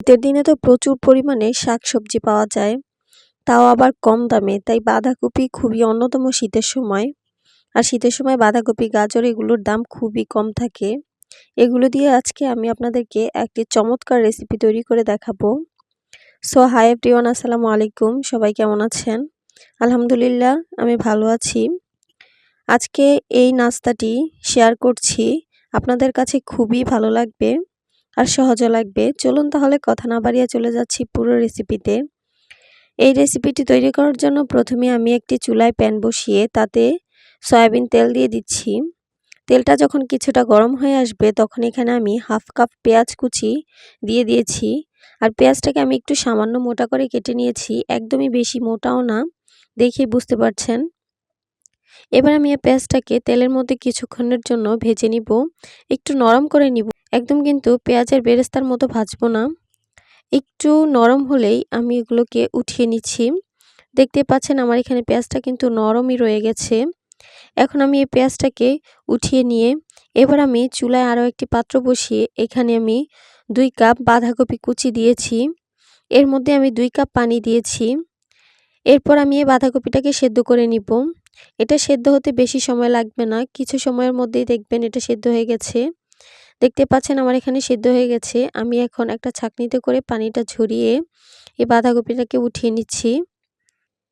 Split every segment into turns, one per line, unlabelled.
শীতের দিনে তো প্রচুর পরিমাণে শাকসবজি পাওয়া যায়। তাও আবার কম দামে, তাই বাঁধাকপি খুবই অন্যতম শীতের সময়। আর শীতের সময় বাঁধাকপি, গাজর এগুলোর দাম খুবই কম থাকে। এগুলো দিয়ে আজকে আমি আপনাদেরকে একটি চমৎকার রেসিপি তৈরি করে দেখাবো। সো হাই এভরিওয়ান আসসালামু আলাইকুম। সবাই কেমন আছেন? আলহামদুলিল্লাহ, আমি ভালো আছি। আজকে এই নাস্তাটি শেয়ার করছি। আপনাদের কাছে খুবই ভালো লাগবে। আর সহজও লাগবে। চলুন তাহলে কথা না বাড়িয়ে চলে যাচ্ছি পুরো রেসিপিতে এই রেসিপিটি তৈরি করার জন্য প্রথমে আমি একটি চুলায় প্যান বসিয়ে তাতে সয়াবিন তেল দিয়ে দিচ্ছি। তেলটা যখন কিছুটা গরম হয়ে আসবে তখন এখানে আমি হাফ কাপ পেঁয়াজ কুচি দিয়ে দিয়েছি। আর পেঁয়াজটাকে আমি একটু সামান্য মোটা করে কেটে নিয়েছি। একদমই বেশি মোটাও না দেখে বুঝতে পারছেন। এবার আমি এই পেঁয়াজটাকে তেলের মধ্যে কিছুক্ষণের জন্য ভেজে নিব। একটু নরম করে নিব। একদম কিন্তু পেঁয়াজের বেরেস্তার মতো ভাজবো না। একটু নরম হলেই আমি এগুলোকে উঠিয়ে নিচ্ছি। দেখতে পাচ্ছেন আমার এখানে পেঁয়াজটা কিন্তু নরমই রয়ে গেছে। এখন আমি এই পেঁয়াজটাকে উঠিয়ে নিয়ে এবার আমি চুলায় আরও একটি পাত্র বসিয়ে এখানে আমি দুই কাপ বাঁধাকপি কুচি দিয়েছি। এর মধ্যে আমি দুই কাপ পানি দিয়েছি। এরপর আমি এই বাঁধাকপিটাকে সেদ্ধ করে নিব। এটা সেদ্ধ হতে বেশি সময় লাগবে না। কিছু সময়ের মধ্যেই দেখবেন এটা সেদ্ধ হয়ে গেছে। দেখতে পাচ্ছেন আমার এখানে সেদ্ধ হয়ে গেছে। আমি এখন একটা ছাকনিতে করে পানিটা ঝরিয়ে এই বাঁধাকপিটাকে উঠিয়ে নিচ্ছি।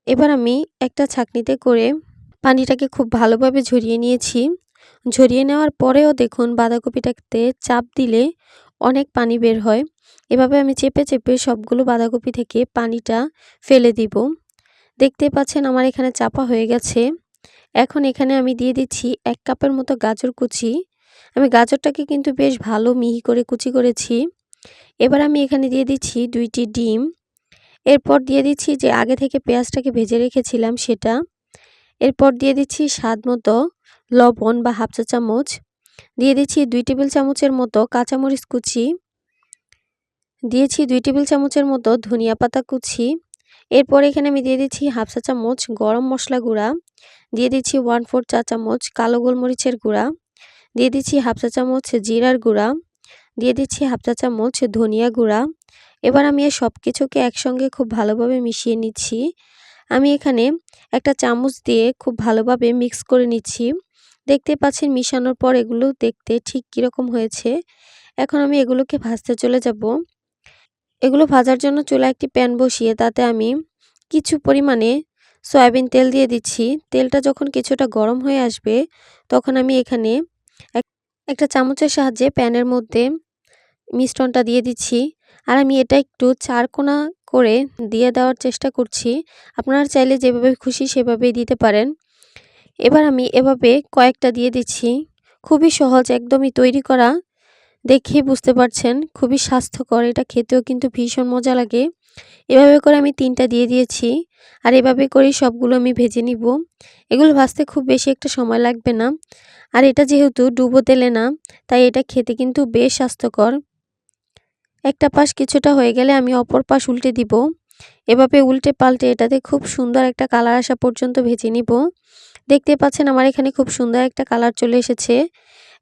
এবার আমি একটা ছাকনিতে করে পানিটাকে খুব ভালোভাবে ঝরিয়ে নিয়েছি। ঝরিয়ে নেওয়ার পরেও দেখুন বাঁধাকপিটাতে চাপ দিলে অনেক পানি বের হয়। এভাবে আমি চেপে চেপে সবগুলো বাঁধাকপি থেকে পানিটা ফেলে দিব। দেখতে পাচ্ছেন আমার এখানে চাপা হয়ে গেছে। এখন এখানে আমি দিয়ে দিচ্ছি এক কাপের মতো গাজর কুচি। আমি গাজরটাকে কিন্তু বেশ ভালো মিহি করে কুচি করেছি। এবার আমি এখানে দিয়ে দিচ্ছি দুইটি ডিম। এরপর দিয়ে দিচ্ছি যে আগে থেকে পেঁয়াজটাকে ভেজে রেখেছিলাম সেটা। এরপর দিয়ে দিচ্ছি স্বাদ মতো লবণ বা হাফ চা চামচ। দিয়ে দিচ্ছি দুই টেবিল চামচের মতো কাঁচামরিচ কুচি। দিয়েছি দুই টেবিল চামচের মতো ধনিয়া পাতা কুচি। এরপর এখানে আমি দিয়ে দিচ্ছি হাফ চা চামচ গরম মশলা গুঁড়া, দিয়ে দিচ্ছি ওয়ান ফোর চা চামচ কালো গোলমরিচের গুঁড়া, দিয়ে দিচ্ছি হাফ চা চামচ জিরার গুঁড়া, দিয়ে দিচ্ছি হাফ চা চামচ ধনিয়া গুঁড়া। এবার আমি সব কিছুকে একসঙ্গে খুব ভালোভাবে মিশিয়ে নিচ্ছি। আমি এখানে একটা চামচ দিয়ে খুব ভালোভাবে মিক্স করে নিচ্ছি। দেখতে পাচ্ছেন মিশানোর পর এগুলো দেখতে ঠিক কীরকম হয়েছে। এখন আমি এগুলোকে ভাজতে চলে যাব। এগুলো ভাজার জন্য চুলা একটি প্যান বসিয়ে তাতে আমি কিছু পরিমাণে সয়াবিন তেল দিয়ে দিচ্ছি। তেলটা যখন কিছুটা গরম হয়ে আসবে, তখন আমি এখানে একটা চামচের সাহায্যে প্যানের মধ্যে মিশ্রণটা দিয়ে দিচ্ছি। আর আমি এটা একটু চারকোনা করে দিয়ে দেওয়ার চেষ্টা করছি। আপনারা চাইলে যেভাবে খুশি সেভাবেই দিতে পারেন। এবার আমি এভাবে কয়েকটা দিয়ে দিচ্ছি। খুবই সহজ, একদমই তৈরি করা। দেখে বুঝতে পারছেন, খুবই স্বাস্থ্যকর। এটা খেতেও কিন্তু ভীষণ মজা লাগে। এভাবে করে আমি তিনটা দিয়ে দিয়েছি। আর এভাবে করেই সবগুলো আমি ভেজে নিব। এগুলো ভাজতে খুব বেশি একটা সময় লাগবে না। আর এটা যেহেতু ডুবো তেলে না, তাই এটা খেতে কিন্তু বেশ স্বাস্থ্যকর। একটা পাশ কিছুটা হয়ে গেলে আমি অপর পাশ উল্টে দিব। এভাবে উল্টে পাল্টে এটাতে খুব সুন্দর একটা কালার আসা পর্যন্ত ভেজে নিব। দেখতে পাচ্ছেন আমার এখানে খুব সুন্দর একটা কালার চলে এসেছে।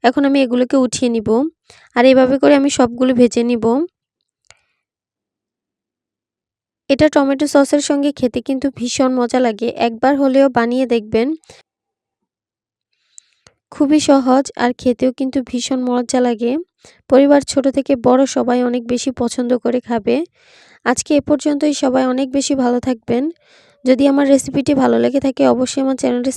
এখন আমি এগুলোকে উঠিয়ে নিব। আর এভাবে করে আমি সবগুলো ভেজে নিব। এটা টমেটো সসের সঙ্গে খেতে কিন্তু ভীষণ মজা লাগে। একবার হলেও বানিয়ে দেখবেন। খুবই সহজ আর খেতেও কিন্তু ভীষণ মজা লাগে। পরিবার ছোট থেকে বড় সবাই অনেক বেশি পছন্দ করে খাবে। আজকে এ পর্যন্তই। সবাই অনেক বেশি ভালো থাকবেন। যদি আমার রেসিপিটি ভালো লেগে থাকে, অবশ্যই আমার চ্যানেলটি